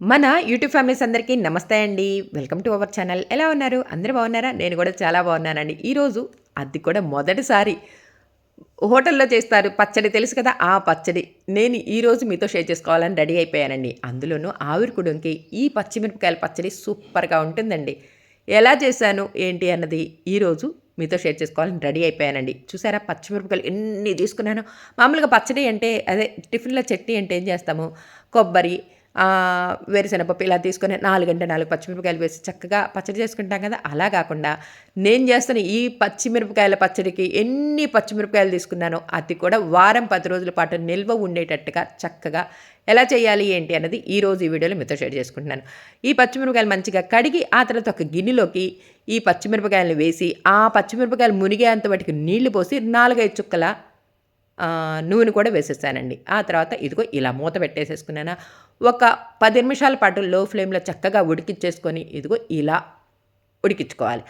మన YouTube families అందరికీ నమస్తే అండి. Welcome to our channel. ఎలా ఉన్నారు? అందరూ బాగున్నారా? నేను కూడా చాలా బాగున్నానండి. ఈరోజు అది కూడా మొదటిసారి హోటల్లో చేస్తారు. పచ్చడి తెలుసు కదా? ఆ పచ్చడి. నేను ఈరోజు మీతో షేర్ చేసుకోవాలని రెడీ అయిపోయానండి. అందులోనూ ఆవిరికుడుంకి ఈ పచ్చిమిరపకాయల పచ్చడి సూపర్గా ఉంటుందండి. ఎలా చేశాను? ఏంటి అన్నది ఈరోజు మీతో షేర్ చేసుకోవాలని రెడీ అయిపోయానండి. చూసారా? పచ్చిమిరపకాయలు ఎన్ని తీసుకున్నాను. మామూలుగా పచ్చడి అంటే అదే టిఫిన్లో చట్నీ అంటే ఏం చేస్తాము? కొబ్బరి వేరుశనగపప్పు ఇలా తీసుకొని నాలుగంటే నాలుగు పచ్చిమిరపకాయలు వేసి చక్కగా పచ్చడి చేసుకుంటాం కదా. అలా కాకుండా నేను చేస్తున్న ఈ పచ్చిమిరపకాయల పచ్చడికి ఎన్ని పచ్చిమిరపకాయలు తీసుకున్నానో అది కూడా వారం పది రోజుల పాటు నిల్వ ఉండేటట్టుగా చక్కగా ఎలా చేయాలి ఏంటి అన్నది ఈరోజు ఈ వీడియోలో మీతో షేర్ చేసుకుంటున్నాను. ఈ పచ్చిమిరపకాయలు మంచిగా కడిగి ఆ తర్వాత ఒక గిన్నెలోకి ఈ పచ్చిమిరపకాయలను వేసి ఆ పచ్చిమిరపకాయలు మునిగేంత వాటికి నీళ్ళు పోసి నాలుగైదు చుక్కల నూనె కూడా వేసేసానండి. ఆ తర్వాత ఇదిగో ఇలా మూత పెట్టేసేసుకున్నాను. ఒక పది నిమిషాల పాటు లో ఫ్లేమ్లో చక్కగా ఉడికిచ్చేసుకొని ఇదిగో ఇలా ఉడికించుకోవాలి.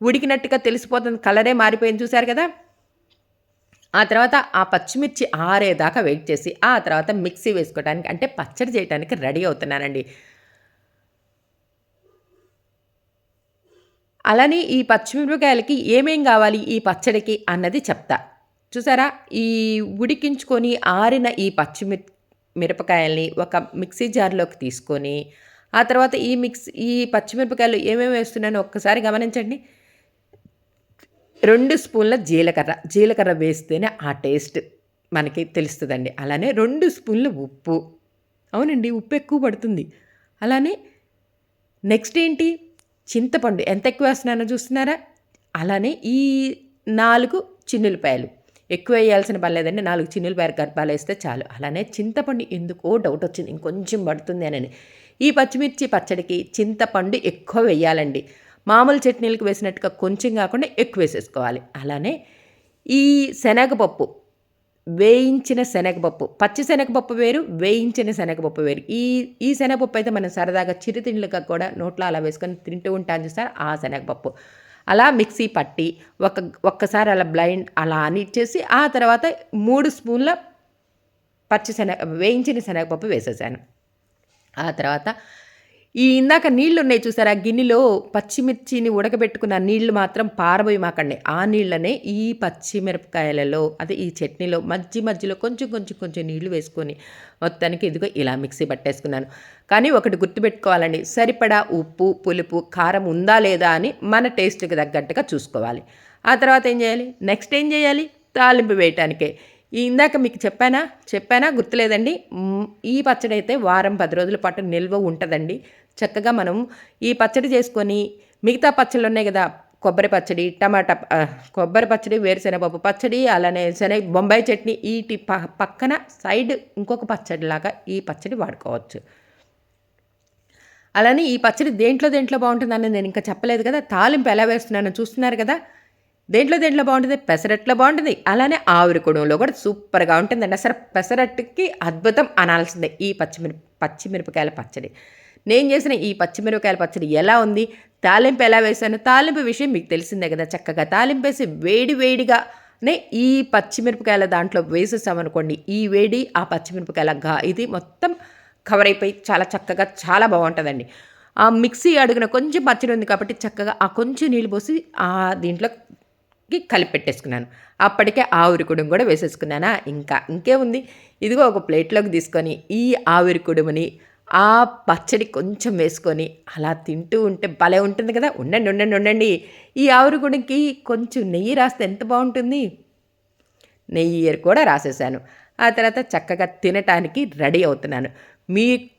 ఉడికినట్టుగా తెలిసిపోతుంది కలరే మారిపోయింది చూశారు కదా? ఆ తర్వాత ఆ పచ్చిమిర్చి ఆరేదాకా వెయిట్ చేసి ఆ తర్వాత మిక్సీ వేసుకోవడానికి అంటే పచ్చడి చేయడానికి రెడీ అవుతున్నానండి. అలానే ఈ పచ్చిమిరపకాయలకి ఏమేం కావాలి ఈ పచ్చడికి అన్నది చెప్తా. చూసారా? ఈ ఉడికించుకొని ఆరిన ఈ పచ్చిమిర్ మిరపకాయల్ని ఒక మిక్సీ జార్లోకి తీసుకొని ఆ తర్వాత ఈ మిక్స్ ఈ పచ్చిమిరపకాయలు ఏమేమి వేస్తున్నానో ఒక్కసారి గమనించండి. రెండు స్పూన్ల జీలకర్ర. జీలకర్ర వేస్తేనే ఆ టేస్ట్ మనకి తెలుస్తుందండి. అలానే రెండు స్పూన్ల ఉప్పు. అవునండి ఉప్పు ఎక్కువ పడుతుంది. అలానే నెక్స్ట్ ఏంటి? చింతపండు. ఎంత ఎక్కువ వేస్తున్నానో చూస్తున్నారా? అలానే ఈ నాలుగు చిన్నులపాయలు. ఎక్కువ వేయాల్సిన పని లేదండి. నాలుగు చిన్నులు పేరు గర్భాలు వేస్తే చాలు. అలానే చింతపండు ఎందుకో డౌట్ వచ్చింది. ఇంకొంచెం పడుతుంది అని. ఈ పచ్చిమిర్చి పచ్చడికి చింతపండు ఎక్కువ వేయాలండి. మామూలు చట్నీలకు వేసినట్టుగా కొంచెం కాకుండా ఎక్కువ వేసేసుకోవాలి. అలానే ఈ శనగపప్పు వేయించిన శనగపప్పు పచ్చి శనగపప్పు వేరు వేయించిన శనగపప్పు వేరు. ఈ ఈ శనగపప్పు అయితే మనం సరదాగా చిరుతిండ్లుగా కూడా నోట్లో అలా వేసుకొని తింటూ ఉంటాం చూస్తారు ఆ శనగపప్పు. అలా మిక్సీ పట్టి ఒక ఒక్కసారి అలా బ్లైండ్ అలా అనిచ్చేసి ఆ తర్వాత మూడు స్పూన్ల పచ్చి శనగ వేయించిన శనగపప్పు వేసేసాను. ఆ తర్వాత ఈ ఇందాక నీళ్ళు ఉన్నాయి చూసారా? గిన్నెలో పచ్చిమిర్చిని ఉడకబెట్టుకున్న నీళ్ళు మాత్రం పారబోయి మాకండి. ఆ నీళ్ళనే ఈ పచ్చిమిరపకాయలలో అదే ఈ చట్నీలో మధ్య మధ్యలో కొంచెం కొంచెం కొంచెం నీళ్ళు వేసుకొని మొత్తానికి ఇదిగో ఇలా మిక్సీ పట్టేసుకున్నాను. కానీ ఒకటి గుర్తుపెట్టుకోవాలండి. సరిపడా ఉప్పు పులుపు కారం ఉందా లేదా అని మన టేస్ట్కి తగ్గట్టుగా చూసుకోవాలి. ఆ తర్వాత ఏం చేయాలి? నెక్స్ట్ ఏం చేయాలి? తాలింపు వేయటానికే. ఇందాక మీకు చెప్పానా? చెప్పానా? గుర్తులేదండి? ఈ పచ్చడి అయితే వారం పది రోజుల పాటు నిల్వ ఉంటుందండి. చక్కగా మనం ఈ పచ్చడి చేసుకొని మిగతా పచ్చళ్ళు ఉన్నాయి కదా కొబ్బరి పచ్చడి టమాటా కొబ్బరి పచ్చడి వేరుశెనగపప్పు పచ్చడి అలానే శనగ బొంబాయి చట్నీ ఈ పక్కన సైడ్ ఇంకొక పచ్చడి లాగా ఈ పచ్చడి వాడుకోవచ్చు. అలానే ఈ పచ్చడి దేంట్లో దేంట్లో బాగుంటుందని నేను ఇంకా చెప్పలేదు కదా తాలింపు ఎలా వేస్తున్నానో చూస్తున్నారు కదా దేంట్లో దేంట్లో బాగుంటుంది పెసరట్లో బాగుంటుంది అలానే ఆవిరికుడంలో కూడా సూపర్గా ఉంటుందండి. అసలు పెసరట్టుకి అద్భుతం అనాల్సిందే ఈ పచ్చిమిరప పచ్చిమిరపకాయల పచ్చడి. నేను చేసిన ఈ పచ్చిమిరపకాయల పచ్చడి ఎలా ఉంది? తాలింపు ఎలా వేసాను తాలింపు విషయం మీకు తెలిసిందే కదా చక్కగా. తాలింపు వేసి వేడి వేడిగానే ఈ పచ్చిమిరపకాయల దాంట్లో వేసేసామనుకోండి ఈ వేడి ఆ పచ్చిమిరపకాయల గా ఇది మొత్తం కవర్ అయిపోయి చాలా చక్కగా చాలా బాగుంటుందండి. ఆ మిక్సీ అడుగున కొంచెం పచ్చడి ఉంది కాబట్టి చక్కగా ఆ కొంచెం నీళ్ళు పోసి ఆ దీంట్లో కలిపి పెట్టేసుకున్నాను అప్పటికే ఆవిరి కుడుము కూడా వేసేసుకున్నానా? ఇంకా ఇంకే ఉంది ఇదిగో ఒక ప్లేట్లోకి తీసుకొని ఈ ఆవిరి కుడుముని ఆ పచ్చడి కొంచెం వేసుకొని అలా తింటూ ఉంటే భలే ఉంటుంది కదా. ఉండండి ఉండండి ఉండండి. ఈ ఆవురుగుడికి కొంచెం నెయ్యి రాస్తే ఎంత బాగుంటుంది? నెయ్యి కూడా రాసేసాను. ఆ తర్వాత చక్కగా తినటానికి రెడీ అవుతున్నాను. మీ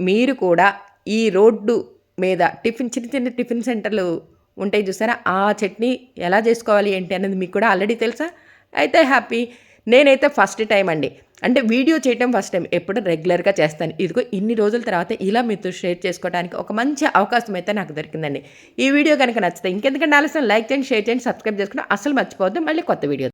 మీరు కూడా ఈ రోడ్డు మీద టిఫిన్ చిన్న చిన్న టిఫిన్ సెంటర్లు ఉంటాయి చూసారా? ఆ చట్నీ ఎలా చేసుకోవాలి ఏంటి అనేది మీకు కూడా ఆల్రెడీ తెలుసా? అయితే హ్యాపీ. నేనైతే ఫస్ట్ టైం అండి. అంటే వీడియో చేయటం ఫస్ట్ టైం. ఎప్పుడు రెగ్యులర్గా చేస్తాను. ఇదిగో ఇన్ని రోజుల తర్వాత ఇలా మీతో షేర్ చేసుకోవడానికి ఒక మంచి అవకాశం అయితే నాకు దొరికిందండి. ఈ వీడియో కనుక నచ్చితే ఇంకెందుకంటే ఆలస్యం? లైక్ చేయండి షేర్ చేయండి సబ్స్క్రైబ్ చేసుకుని అసలు మర్చిపోవద్దు. మళ్ళీ కొత్త వీడియో